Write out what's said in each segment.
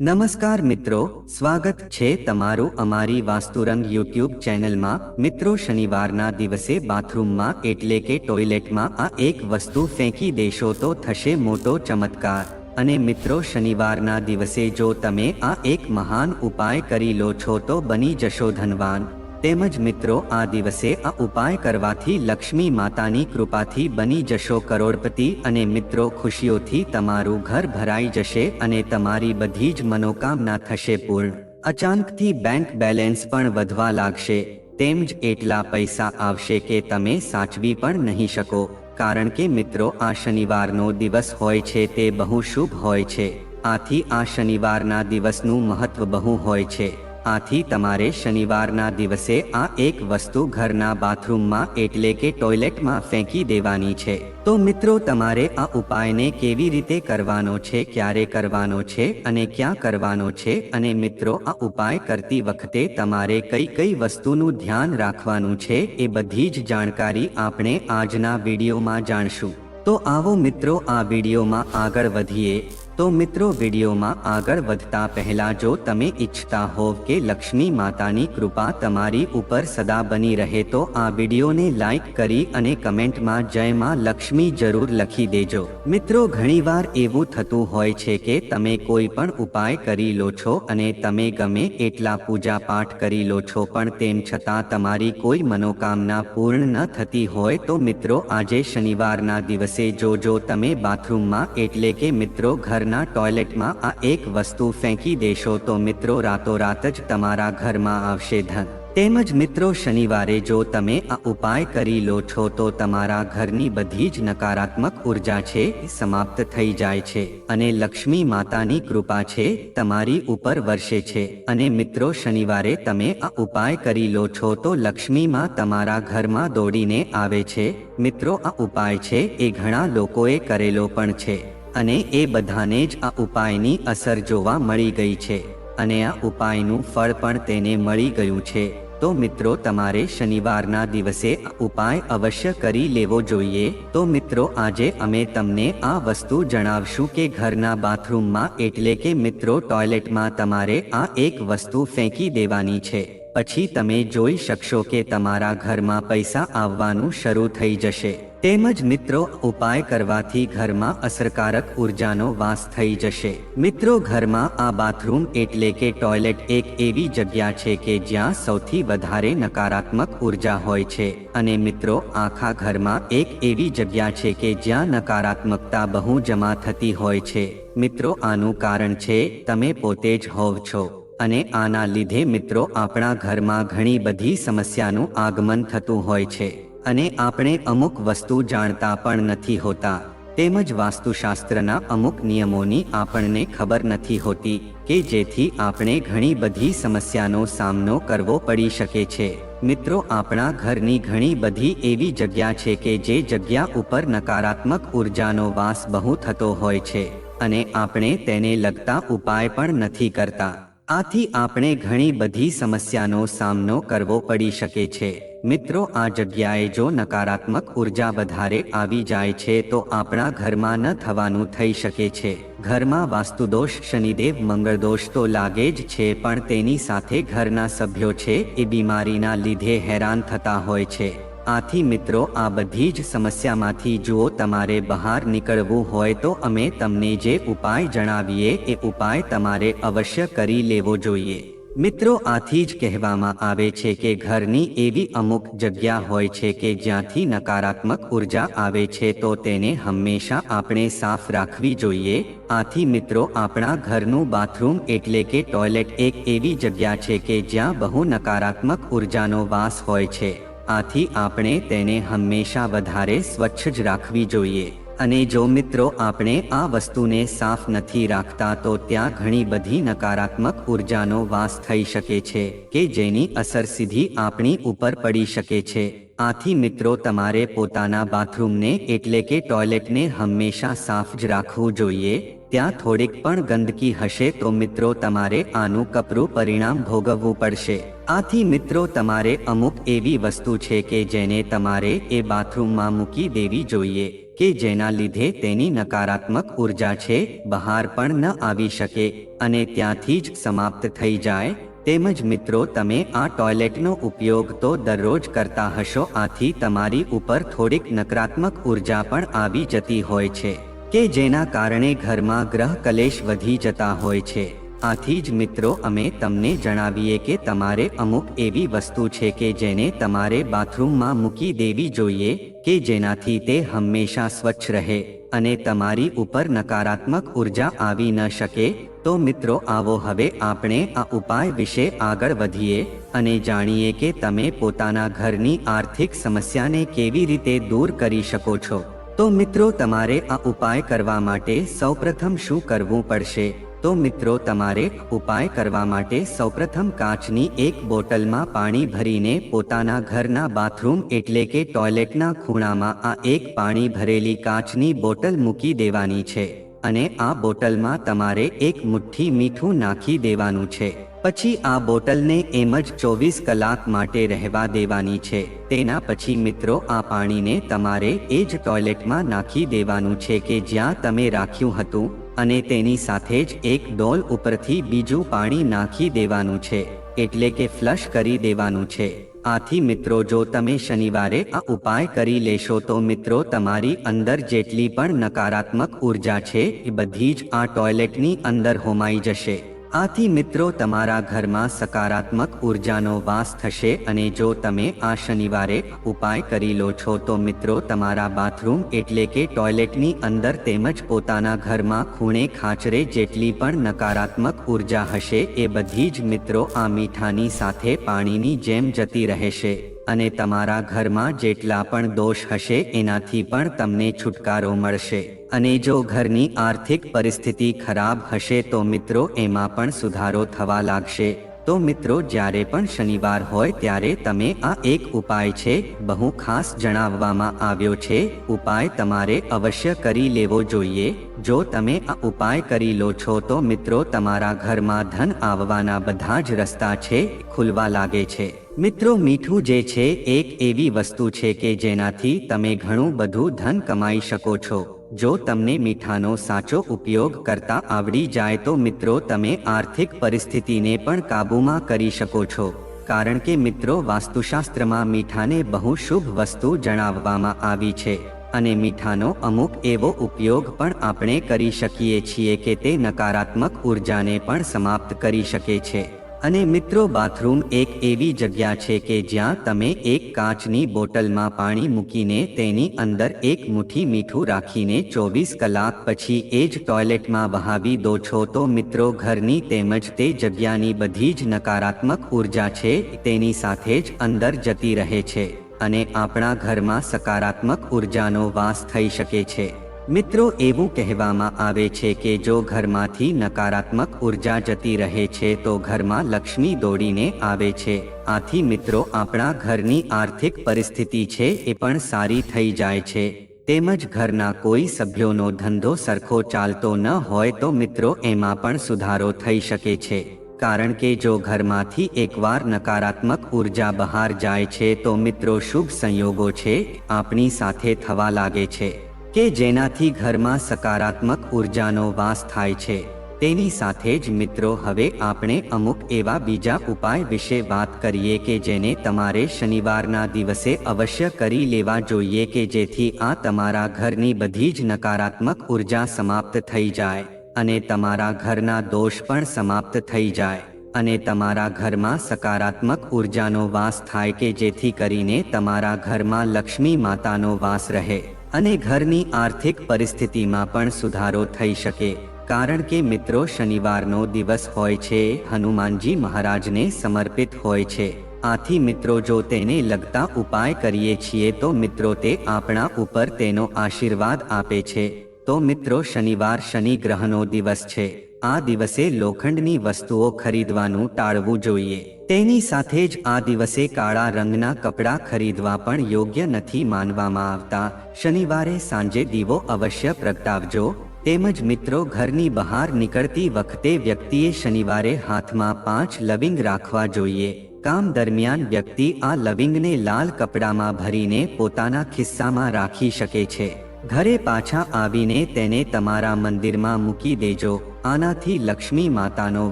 નમસ્કાર મિત્રો, સ્વાગત છે તમારું અમારી વાસ્તુરંગ યુટ્યુબ ચેનલમાં. મિત્રો, શનિવારના દિવસે બાથરૂમમાં એટલે કે ટોયલેટમાં આ એક વસ્તુ ફેંકી દેશો તો થશે મોટો ચમત્કાર. અને મિત્રો, શનિવારના દિવસે જો તમે આ એક મહાન ઉપાય કરી લો છો તો બની જશો ધનવાન. તેમજ મિત્રો, આ દિવસે આ ઉપાય કરવાથી લક્ષ્મી માતાની કૃપાથી બની જશો કરોડપતિ અને મિત્રો, ખુશીઓથી તમારું ઘર ભરાઈ જશે અને તમારી બધી જ મનોકામના થશે પૂર્ણ. અચાનકથી બેંક બેલેન્સ પણ વધવા લાગશે. તેમ જ એટલા પૈસા આવશે કે તમે સાચવી પણ નહીં શકો. કારણ કે મિત્રો, આ શનિવારનો દિવસ હોય છે તે બહુ શુભ હોય છે. આથી આ શનિવારના દિવસનું મહત્વ બહુ હોય છે. આથી તમારે શનિવારના દિવસે આ એક વસ્તુ ઘરના બાથરૂમમાં એટલે કે ટોયલેટમાં ફેંકી દેવાની છે. તો મિત્રો, તમારે આ ઉપાયને કેવી રીતે કરવાનો છે, ક્યારે કરવાનો છે અને ક્યાં કરવાનો છે અને મિત્રો, આ ઉપાય કરતી વખતે તમારે કઈ કઈ વસ્તુનું ધ્યાન રાખવાનું છે એ બધી જ જાણકારી આપણે આજના વિડીયોમાં જાણશું. તો આવો મિત્રો, આ વિડીયોમાં આગળ વધીએ. તો મિત્રો વિડીયોમાં આગળ વધતા પહેલા જો તમે ઈચ્છતા હોવ કે લક્ષ્મી માતાની કૃપા તમારી ઉપર સદા બની રહે તો આ વિડીયોને લાઈક કરી અને કમેન્ટમાં જય માં લક્ષ્મી જરૂર લખી દેજો. મિત્રો ઘણીવાર એવું થતું હોય છે કે તમે કોઈ પણ ઉપાય કરી લો છો અને તમે ગમે એટલા પૂજા પાઠ કરી લો છો પણ તેમ છતાં તમારી કોઈ મનોકામના પૂર્ણ ન થતી હોય તો મિત્રો આજે શનિવારના દિવસે જો જો તમે બાથરૂમમાં એટલે કે મિત્રો ઘર ઘરના ટોયલેટમાં આ એક વસ્તુ ફેંકી દેશો તો મિત્રો રાતોરાત જ તમારા ઘરમાં આવશે ધન. તેમજ મિત્રો શનિવારે જો તમે આ ઉપાય કરી લો છો તો તમારા ઘરની બધી જ નકારાત્મક ઊર્જા છે સમાપ્ત થઈ જાય છે અને લક્ષ્મી માતાની કૃપા છે તમારી ઉપર વર્ષે છે અને મિત્રો શનિવારે તમે આ ઉપાય કરી લો છો તો લક્ષ્મીમાં તમારા ઘરમાં દોડીને આવે છે. મિત્રો આ ઉપાય છે એ ઘણા લોકોએ કરેલો પણ છે. અને એ બધાને જ આ ઉપાયની અસર જોવા મળી ગઈ છે. અને આ ઉપાયનું ફળ પણ તેને મળી ગયું છે. તો મિત્રો, તમારે શનિવારના દિવસે ઉપાય અવશ્ય કરી લેવો જોઈએ. તો મિત્રો, આજે અમે તમને આ વસ્તુ જણાવશું કે ઘરના બાથરૂમમાં એટલે કે મિત્રો, ટોયલેટમાં તમારે આ એક વસ્તુ ફેંકી દેવાની છે. પછી તમે જોઈ શકશો કે તમારા ઘરમાં પૈસા આવવાનું શરૂ થઈ જશે. તેમજ મિત્રો ઉપાય કરવાથી ઘરમાં અસરકારક ઉર્જાનો વાસ થઈ જશે. મિત્રો ઘરમાં આ બાથરૂમ એટલે કે ટોયલેટ એક એવી જગ્યા છે કે જ્યાં સૌથી વધારે નકારાત્મક ઊર્જા હોય છે. અને મિત્રો આખા ઘરમાં એક એવી જગ્યા છે કે જ્યાં નકારાત્મકતા બહુ જમા થતી હોય છે. મિત્રો આનું કારણ છે તમે પોતે જ હોવ છો. અને આના લીધે મિત્રો આપણા ઘરમાં ઘણી બધી સમસ્યાનું આગમન થતું હોય છે. અને આપણે અમુક વસ્તુ જાણતા પણ નથી હોતા. તેમજ વાસ્તુશાસ્ત્રના અમુક નિયમોની આપણને ખબર નથી હોતી કે જેથી આપણે ઘણી બધી સમસ્યાનો સામનો કરવો પડી શકે છે. મિત્રો, આપણા ઘરની ઘણી બધી એવી જગ્યા છે કે જે જગ્યા ઉપર નકારાત્મક ઉર્જાનો વાસ બહુ થતો હોય છે અને આપણે તેને લગતા ઉપાય પણ નથી કરતા. આથી આપણે ઘણી બધી સમસ્યાનો સામનો કરવો પડી શકે છે. મિત્રો, આ જગ્યાએ જો નકારાત્મક ઊર્જા વધારે આવી જાય છે, તો આપણા ઘરમાં ન થવાનું થઈ શકે છે. ઘરમાં વાસ્તુદોષ, શનિદેવ, મંગળદોષ તો લાગે જ છે, પણ તેની સાથે ઘરના સભ્યો છે, એ બીમારીના લીધે હેરાન થતા હોય છે. આથી મિત્રો, આ બધી જ સમસ્યામાંથી જો તમારે બહાર નીકળવું હોય તો અમે તમને જે ઉપાય જણાવીએ, એ ઉપાય તમારે અવશ્ય કરી લેવો જોઈએ. મિત્રો, આથી જ કહેવામાં આવે છે કે ઘરની એવી અમુક જગ્યા હોય છે કે જ્યાંથી નકારાત્મક ઊર્જા આવે છે, તો તેને હંમેશા આપણે સાફ રાખવી જોઈએ. આથી મિત્રો, આપણા ઘરનું બાથરૂમ એટલે કે ટોયલેટ એક એવી જગ્યા છે કે જ્યાં બહુ નકારાત્મક ઉર્જાનો વાસ હોય છે. આથી આપણે તેને હંમેશા વધારે સ્વચ્છ જ રાખવી જોઈએ. અને જો મિત્રો આપણે આ વસ્તુને સાફ નથી રાખતા તો ત્યાં ઘણી બધી નકારાત્મક ઉર્જાનો વાસ થઈ શકે છે કે જેની અસર સીધી આપણી ઉપર પડી શકે છે. આથી મિત્રો તમારે પોતાના બાથરૂમને એટલે કે ટોયલેટને હંમેશા સાફ જ રાખવું જોઈએ. ત્યાં થોડીક પણ ગંદકી હશે તો મિત્રો તમારે આનું કપરું પરિણામ ભોગવવું પડશે. આથી મિત્રો તમારે અમુક એવી વસ્તુ છે કે જેને તમારે એ બાથરૂમમાં મૂકી દેવી જોઈએ. કે જેના લીધે તેની નકારાત્મક ઊર્જા છે, બહાર પણ ન આવી શકે અને ત્યાંથી જ સમાપ્ત થઈ જાય. તેમજ મિત્રો, તમે આ ટોયલેટનો ઉપયોગ તો દરરોજ કરતા હશો, આથી તમારી ઉપર થોડીક નકારાત્મક ઊર્જા પણ આવી જતી હોય છે, કે જેના કારણે ઘરમાં ગ્રહ કલેશ વધી જતા હોય છે. આથી જ મિત્રો, અમે તમને જણાવીએ કે તમારે અમુક એવી વસ્તુ છે કે જેને તમારે બાથરૂમમાં મૂકી દેવી જોઈએ કે જેનાથી તે હંમેશા સ્વચ્છ રહે અને તમારી ઉપર નકારાત્મક ઊર્જા આવી ન શકે, તો મિત્રો આવો હવે આપણે આ ઉપાય વિશે આગળ વધીએ અને જાણીએ કે તમે પોતાના ઘરની આર્થિક સમસ્યાને કેવી રીતે દૂર કરી શકો છો. તો મિત્રો તમારે આ ઉપાય કરવા માટે સૌપ્રથમ શું કરવું પડશે? તો મિત્રો તમારે ઉપાય કરવા માટે સૌપ્રથમ કાચની એક બોટલમાં પાણી ભરીને પોતાના ઘરના બાથરૂમ એટલે કે ટોયલેટના ખૂણામાં આ એક પાણી ભરેલી કાચની બોટલ મૂકી દેવાની છે અને આ બોટલમાં તમારે એક મુઠ્ઠી મીઠું નાખી દેવાનું છે. પછી આ બોટલને એમ જ ચોવીસ કલાક માટે રહેવા દેવાની છે. તેના પછી મિત્રો આ પાણીને તમારે એ જ ટોયલેટમાં નાખી દેવાનું છે કે જ્યાં તમે રાખ્યું હતું અને તેની સાથે જ એક ડોલ ઉપરથી બીજું પાણી નાખી દેવાનું છે, એટલે કે ફ્લશ કરી દેવાનું છે. આથી મિત્રો, જો તમે શનિવારે આ ઉપાય કરી લેશો, તો મિત્રો, તમારી અંદર જેટલી પણ નકારાત્મક ઊર્જા છે, એ બધી જ આ ટોયલેટની અંદર હોમાઈ જશે. આથી મિત્રો તમારા ઘરમાં સકારાત્મક ઉર્જાનો વાસ થશે અને જો તમે આ શનિવારે ઉપાય કરી લો છો તો મિત્રો તમારા બાથરૂમ એટલે કે ટોયલેટની અંદર તેમજ પોતાના ઘરમાં ખૂણે ખાચરે જેટલી પણ નકારાત્મક ઊર્જા હશે એ બધી જ મિત્રો આ મીઠાની સાથે પાણીની જેમ જતી રહેશે. અને તમારા ઘરમાં જેટલા પણ દોષ હશે, એનાથી પણ તમને છુટકારો મળશે. અને જો ઘરની આર્થિક પરિસ્થિતિ ખરાબ હશે, તો મિત્રો, એમાં પણ સુધારો થવા લાગશે. તો મિત્રો, જ્યારે પણ શનિવાર હોય, ત્યારે તમે આ એક ઉપાય છે, બહુ ખાસ જણાવવામાં આવ્યો છે. ઉપાય તમારે અવશ્ય કરી લેવો જોઈએ. જો તમે આ ઉપાય કરી લો છો, તો મિત્રો, તમારા ઘરમાં ધન આવવાના બધા જ રસ્તા છે, ખુલવા લાગે છે. મિત્રો, મીઠું જે છે, એક એવી વસ્તુ છે કે જેનાથી તમે ઘણું બધું ધન કમાઈ શકો છો. જો તમને મીઠાનો સાચો ઉપયોગ કરતા આવડી જાય તો મિત્રો, તમે આર્થિક પરિસ્થિતિને પણ કાબૂમાં કરી શકો છો. કારણ કે મિત્રો, વાસ્તુશાસ્ત્રમાં મીઠાને બહુ શુભ વસ્તુ જણાવવામાં આવી છે અને મીઠાનો અમુક એવો ઉપયોગ પણ આપણે કરી શકીએ છીએ કે તે નકારાત્મક ઉર્જાને પણ સમાપ્ત કરી શકે છે. અને મિત્રો બાથરૂમ એક એવી જગ્યા છે કે જ્યાં તમે એક કાચની બોટલમાં પાણી મૂકીને તેની અંદર એક મુઠ્ઠી મીઠું રાખીને ચોવીસ કલાક પછી એ જ ટોયલેટમાં વહાવી દો છો તો મિત્રો ઘરની તેમજ તે જગ્યાની બધી જ નકારાત્મક ઊર્જા છે, તેની સાથે જ અંદર જતી રહે છે અને આપણા ઘરમાં સકારાત્મક ઉર્જાનો વાસ થઈ શકે છે. મિત્રો, એવું કહેવામાં આવે છે કે જો ઘરમાંથી નકારાત્મક ઊર્જા જતી રહે છે, તો ઘરમાં લક્ષ્મી દોડીને આવે છે. આથી મિત્રો, આપણા ઘરની આર્થિક પરિસ્થિતિ છે એ પણ સારી થઈ જાય છે. તેમજ ઘરના કોઈ સભ્યોનો ધંધો સરખો ચાલતો ન હોય તો મિત્રો, એમાં પણ સુધારો થઈ શકે છે. કારણ કે જો ઘરમાંથી એકવાર નકારાત્મક ઊર્જા બહાર જાય છે, તો મિત્રો, શુભ સંયોગો છે, આપણી સાથે થવા લાગે છે. કે જેનાથી ઘરમાં સકારાત્મક ઉર્જાનો વાસ થાય છે, તેની સાથે જ મિત્રો હવે આપણે અમુક એવા બીજા ઉપાય વિશે વાત કરીએ કે જેને તમારે શનિવારના દિવસે અવશ્ય કરી લેવા જોઈએ કે જેથી આ તમારા ઘરની બધી જ નકારાત્મક ઊર્જા સમાપ્ત થઈ જાય અને તમારા ઘરના દોષ પણ સમાપ્ત થઈ જાય અને તમારા ઘરમાં સકારાત્મક ઉર્જાનો વાસ થાય કે જેથી કરીને તમારા ઘરમાં લક્ષ્મી માતાનો વાસ રહે. અને ઘરની આર્થિક પરિસ્થિતિમાં પણ સુધારો થઈ શકે. કારણ કે મિત્રો, શનિવારનો દિવસ હોય છે, હનુમાનજી મહારાજને સમર્પિત હોય છે. આથી મિત્રો, જો તેને લગતા ઉપાય કરીએ છીએ, તો મિત્રો તે આપણા ઉપર તેનો આશીર્વાદ આપે છે. તો મિત્રો, શનિવાર શનિ ગ્રહનો દિવસ છે. આ દિવસે લોખંડની વસ્તુઓ ખરીદવાનું ટાળવું જોઈએ. તેની સાથે જ આ દિવસે કાળા રંગના કપડાં ખરીદવા પણ યોગ્ય નથી માનવામાં આવતા. શનિવારે સાંજે દીવો અવશ્ય પ્રગટાવજો. તેમજ મિત્રો, ઘરની બહાર નીકળતી વખતે વ્યક્તિએ શનિવારે હાથમાં પાંચ લવિંગ રાખવા જોઈએ. કામ દરમિયાન વ્યક્તિ આ લવિંગને લાલ કપડામાં ભરીને પોતાના ખિસ્સામાં રાખી શકે છે. ઘરે પાછા આવીને તેને તમારા મંદિરમાં મૂકી દેજો. આનાથી લક્ષ્મી માતાનો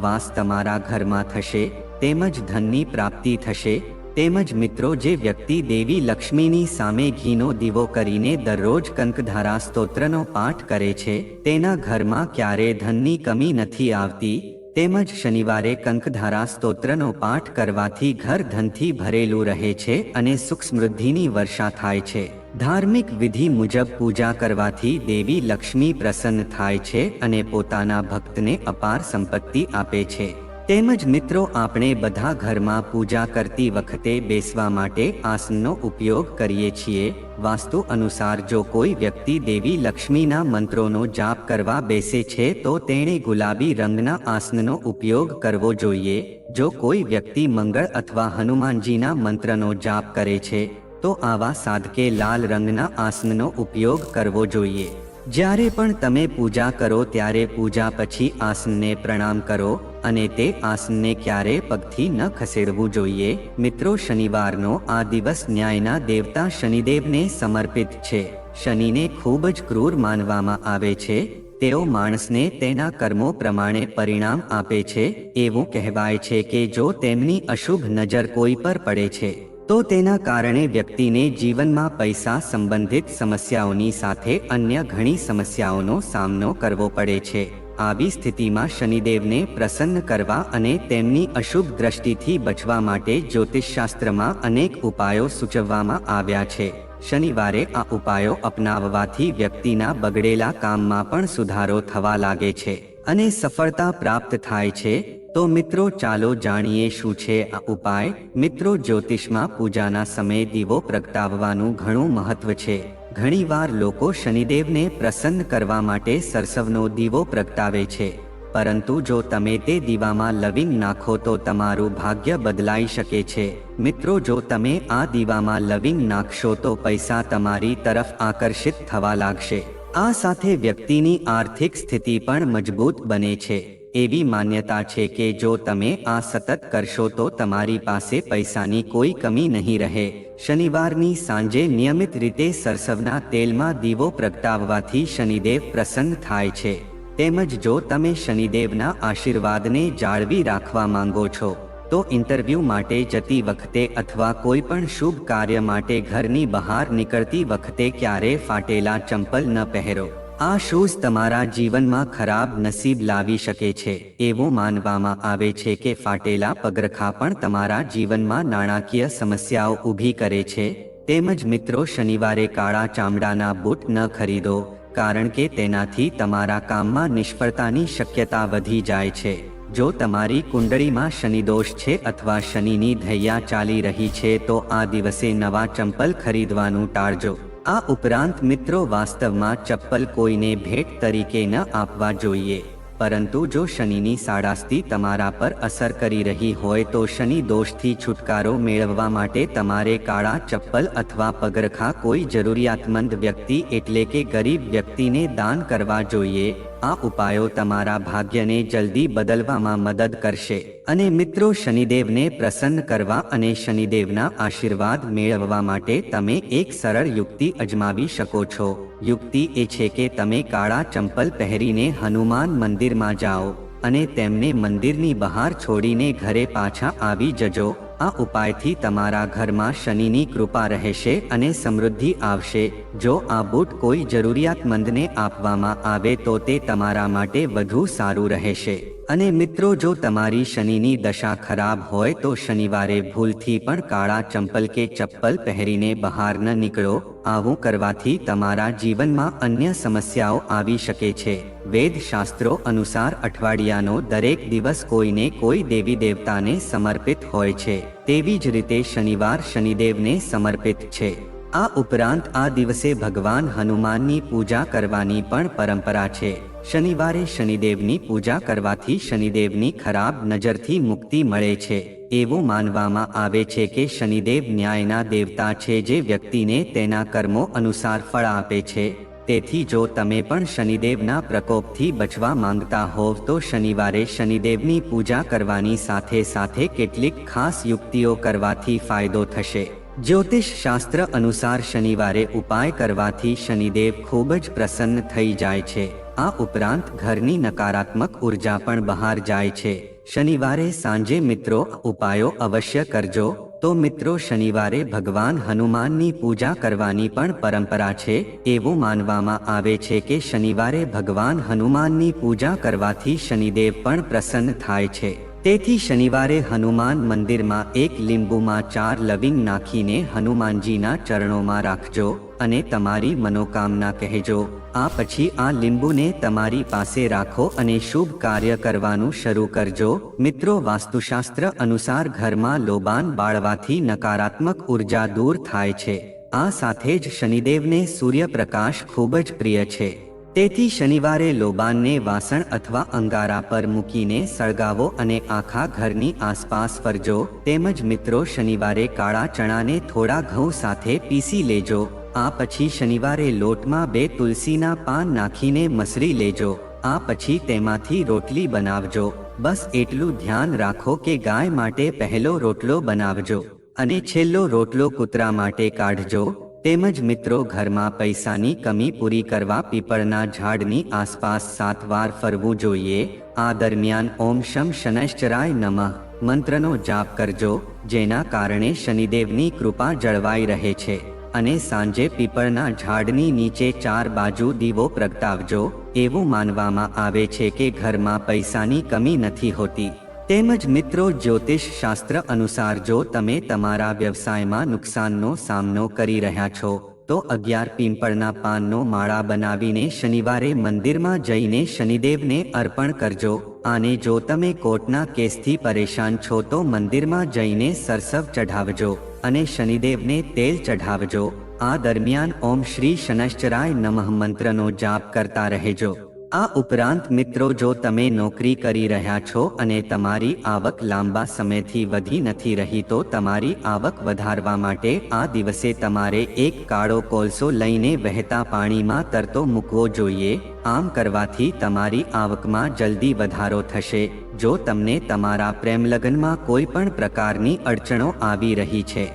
વાસ તમારા ઘરમાં થશે, તેમજ ધનની પ્રાપ્તિ થશે, તેમજ મિત્રો જે વ્યક્તિ દેવી લક્ષ્મીની સામે ઘીનો દીવો કરીને દરરોજ કંકધારા સ્તોત્રનો પાઠ કરે છે, તેના ઘરમાં ક્યારે ધનની કમી નથી આવતી, તેમજ શનિવારે કંકધારા સ્તોત્રનો પાઠ કરવાથી ઘર ધનથી ભરેલું રહે છે અને સુખ સમૃદ્ધિની વર્ષા થાય છે. ધાર્મિક વિધિ મુજબ પૂજા કરવાથી દેવી લક્ષ્મી પ્રસન્ન થાય છે અને પોતાના ભક્તને અપાર સંપત્તિ આપે છે. તેમજ મિત્રો, આપણે બધા ઘરમાં પૂજા કરતી વખતે બેસવા માટે આસનનો ઉપયોગ કરીએ છીએ. વાસ્તુ અનુસાર જો કોઈ વ્યક્તિ દેવી લક્ષ્મીના મંત્રોનો જાપ કરવા બેસે છે, તો તેણે ગુલાબી રંગના આસનનો ઉપયોગ કરવો જોઈએ. જો કોઈ વ્યક્તિ મંગળ અથવા હનુમાનજીના મંત્રનો જાપ કરે છે તો આવા સાધકે લાલ રંગના આસનનો ઉપયોગ કરવો જોઈએ. જ્યારે પણ તમે પૂજા કરો ત્યારે પૂજા પછી આસનને પ્રણામ કરો અને તે આસનને ક્યારે પગથી ન ખસેડવું જોઈએ. મિત્રો, શનિવારનો આ દિવસ ન્યાયના દેવતા શનિદેવને સમર્પિત છે. શનિને ખૂબ જ ક્રૂર માનવામાં આવે છે. તેઓ માણસને તેના કર્મો પ્રમાણે પરિણામ આપે છે. એવું કહેવાય છે કે જો તેમની અશુભ નજર કોઈ પર પડે છે તો તેના કારણે વ્યક્તિને જીવનમાં પૈસા સંબંધિત સમસ્યાઓની સાથે અન્ય ઘણી સમસ્યાઓનો સામનો કરવો પડે છે. આવી સ્થિતિમાં શનિદેવને પ્રસન્ન કરવા અને તેમની અશુભ દ્રષ્ટિથી બચવા માટે જ્યોતિષશાસ્ત્રમાં અનેક ઉપાયો સૂચવવામાં આવ્યા છે. શનિવારે આ ઉપાયો અપનાવવાથી વ્યક્તિના બગડેલા કામમાં પણ સુધારો થવા લાગે છે. અને સફળતા પ્રાપ્ત થાય છે, તો મિત્રો ચાલો જાણીએ શું છે આ ઉપાય. મિત્રો જ્યોતિષમાં પૂજાના સમયે દીવો પ્રગટાવવાનું ઘણું મહત્વ છે. ઘણીવાર લોકો શનિદેવને પ્રસન્ન કરવા માટે સરસવનો દીવો પ્રગટાવે છે. પરંતુ જો તમે તે દીવામાં લવિંગ નાખો તો તમારું ભાગ્ય બદલાઈ શકે છે. મિત્રો જો તમે આ દીવામાં લવિંગ નાખશો તો પૈસા તમારી તરફ આકર્ષિત થવા લાગશે. આ સાથે વ્યક્તિની આર્થિક સ્થિતિ પણ મજબૂત બને છે. એવી માન્યતા છે કે જો તમે આ સતત કરશો તો તમારી પાસે પૈસાની કોઈ કમી નહીં રહે. શનિવારની સાંજે નિયમિત રીતે સરસવના તેલમાં દીવો પ્રગટાવવાથી શનિદેવ પ્રસન્ન થાય છે. તેમજ જો તમે શનિદેવના આશીર્વાદને જાળવી રાખવા માંગો છો તો ઇન્ટરવ્યૂ માટે જતી વખતે અથવા કોઈ પણ શુભ કાર્ય માટે ઘરની બહાર નીકળતી વખતે ક્યારે ફાટેલા ચંપલ ન પહેરો. આ શૂઝ તમારા જીવનમાં ખરાબ નસીબ લાવી શકે છે, એવું માનવામાં આવે છે કે ફાટેલા પગરખા પણ તમારા જીવનમાં નાણાકીય સમસ્યાઓ ઊભી કરે છે. તેમજ મિત્રો, શનિવારે કાળા ચામડાના બૂટ ન ખરીદો, કારણ કે તેનાથી તમારા કામમાં નિષ્ફળતાની શક્યતા વધી જાય છે. જો તમારી કુંડળીમાં શનિદોષ છે અથવા શનિની ધૈયા ચાલી રહી છે, તો આ દિવસે નવા ચંપલ ખરીદવાનું ટાળજો. આ ઉપરાંત મિત્રો વાસ્તવમાં ચપ્પલ કોઈને ભેટ તરીકે ન આપવા જોઈએ. પરંતુ જો શનિની સાડાસ્તી તમારા પર અસર કરી રહી હોય, તો શનિ દોષથી છુટકારો મેળવવા માટે તમારે કાળા ચપ્પલ અથવા પગરખા કોઈ જરૂરિયાતમંદ વ્યક્તિ એટલે કે ગરીબ વ્યક્તિને દાન કરવા જોઈએ. આ ઉપાયો તમારા ભાગ્યને જલ્દી બદલવામાં મદદ કરશે અને મિત્રો શનિદેવને પ્રસન્ન કરવા અને શનિદેવના આશીર્વાદ મેળવવા માટે તમે એક સરળ યુક્તિ અજમાવી શકો છો. યુક્તિ એ છે કે તમે કાળા ચંપલ પહેરીને હનુમાન મંદિરમાં જાઓ. અને તેમને મંદિરની બહાર છોડીને ઘરે પાછા આવી જજો. આ ઉપાયથી તમારા ઘરમાં શનિની કૃપા રહેશે અને સમૃદ્ધિ આવશે. જો આ બૂટ કોઈ જરૂરિયાતમંદને આપવામાં આવે તો તે તમારા માટે વધુ સારું રહેશે. અને મિત્રો, જો તમારી શનિની દશા ખરાબ હોય તો શનિવારે ભૂલથી પણ કાળા ચંપલ કે ચપ્પલ પહેરીને બહાર ન નીકળો. આવું કરવાથી તમારા જીવનમાં અન્ય સમસ્યાઓ આવી શકે છે. વેદ શાસ્ત્રો અનુસાર અઠવાડિયાનો દરેક દિવસ કોઈને કોઈ દેવી દેવતાને સમર્પિત હોય છે. તેવી જ રીતે શનિવાર શનિદેવને સમર્પિત છે. આ ઉપરાંત આ દિવસે ભગવાન હનુમાનની પૂજા કરવાની પણ પરંપરા છે. શનિવારે શનિદેવની પૂજા કરવાથી શનિદેવની ખરાબ નજરથી મુક્તિ મળે છે. એવું માનવામાં આવે છે કે શનિદેવ ન્યાયના દેવતા છે જે વ્યક્તિને તેના કર્મો અનુસાર ફળ આપે છે. તેથી જો તમે પણ શનિદેવના પ્રકોપથી બચવા માંગતા હોવ તો શનિવારે શનિદેવની પૂજા કરવાની સાથે સાથે કેટલીક ખાસ યુક્તિઓ કરવાથી ફાયદો થશે. જ્યોતિષ શાસ્ત્ર અનુસાર શનિવારે ઉપાય કરવાથી શનિદેવ ખૂબ જ પ્રસન્ન થઈ જાય છે. આ ઉપરાંત ઘરની નકારાત્મક ઊર્જા પણ બહાર જાય છે. શનિવારે સાંજે મિત્રો ઉપાયો અવશ્ય કરજો. તો મિત્રો શનિવારે ભગવાન હનુમાનની પૂજા કરવાની પણ પરંપરા છે. એવું માનવામાં આવે છે કે શનિવારે ભગવાન હનુમાનની પૂજા કરવાથી શનિદેવ પણ પ્રસન્ન થાય છે. તેથી શનિવારે હનુમાન મંદિરમાં એક લીંબુમાં ચાર લવિંગ નાખીને હનુમાનજીના ચરણોમાં રાખજો અને તમારી મનોકામના કહેજો. આ પછી આ લીંબુને તમારી પાસે રાખો અને શુભ કાર્ય કરવાનું શરૂ કરજો. મિત્રો, વાસ્તુશાસ્ત્ર અનુસાર ઘરમાં લોબાન બાળવાથી નકારાત્મક ઊર્જા દૂર થાય છે. આ સાથે જ શનિદેવને સૂર્યપ્રકાશ ખૂબ જ પ્રિય છે. તેથી શનિવારે લોબાનને વાસણ અથવા અંગારા પર મૂકીને સળગાવો અને આખા ઘરની આસપાસ ફરજો. તેમજ મિત્રો, શનિવારે કાળા ચણાને થોડા ઘઉં સાથે પીસી લેજો. આ પછી શનિવારે લોટમાં બે તુલસીના પાન નાખીને મસરી લેજો. આ પછી તેમાંથી રોટલી બનાવજો. બસ એટલું ધ્યાન રાખો કે ગાય માટે પહેલો રોટલો બનાવજો અને છેલ્લો રોટલો કૂતરા માટે કાઢજો. તેમજ મિત્રો ઘરમાં પૈસાની કમી પૂરી કરવા પીપળના ઝાડની આસપાસ સાત વાર ફરવું જોઈએ. આ દરમિયાન ઓમ શમ શનૈશ્ચરાય નમઃ. મંત્રનો જાપ કરજો, જેના કારણે શનિદેવની કૃપા જળવાઈ રહે છે. અને સાંજે પીપળના ઝાડની નીચે ચાર બાજુ દીવો પ્રગટાવજો. એવું માનવામાં આવે છે કે ઘરમાં પૈસાની કમી નથી હોતી. તેમજ મિત્રો, જ્યોતિષ શાસ્ત્ર અનુસાર જો તમે તમારા વ્યવસાયમાં નુકસાનનો સામનો કરી રહ્યા છો, તો અગિયાર પીંપળના પાનનો માળા બનાવીને શનિવારે મંદિરમાં જઈને શનિદેવને અર્પણ કરજો. આને જો તમે કોર્ટના કેસથી પરેશાન છો, તો મંદિરમાં જઈને સરસવ ચઢાવજો અને શનિદેવને તેલ ચઢાવજો. આ દરમિયાન ઓમ શ્રી શનશ્ચરાય નમઃ મંત્રનો જાપ કરતા રહેજો. આ ઉપરાંત મિત્રો જો તમે નોકરી કરી રહ્યા છો અને તમારી આવક લાંબા સમયથી વધી નથી રહી તો તમારી આવક વધારવા માટે આ દિવસે તમારે એક કાળો કોલસો લઈને વહેતા પાણીમાં તરતો મૂકવો જોઈએ. આમ કરવાથી તમારી આવકમાં જલ્દી વધારો થશે. જો તમને તમારા પ્રેમલગ્નમાં કોઈ પણ પ્રકારની અડચણો આવી રહી છે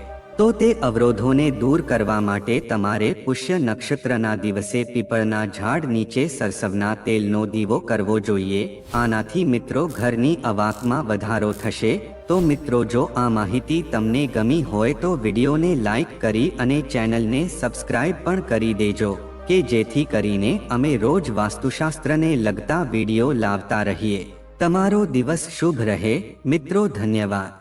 તો તે અવરોધોને દૂર કરવા માટે તમારે પુષ્ય નક્ષત્રના દિવસે પીપળના ઝાડ નીચે સરસવના તેલનો દીવો કરવો જોઈએ. આનાથી મિત્રો ઘરની અવાકમાં વધારો થશે. તો મિત્રો જો આ માહિતી તમને ગમી હોય તો વિડીયોને લાઈક કરી અને ચેનલને સબસ્ક્રાઇબ પણ કરી દેજો, કે જેથી કરીને અમે રોજ વાસ્તુશાસ્ત્રને લગતા વીડિયો લાવતા રહીએ. તમારો દિવસ શુભ રહે. મિત્રો, ધન્યવાદ.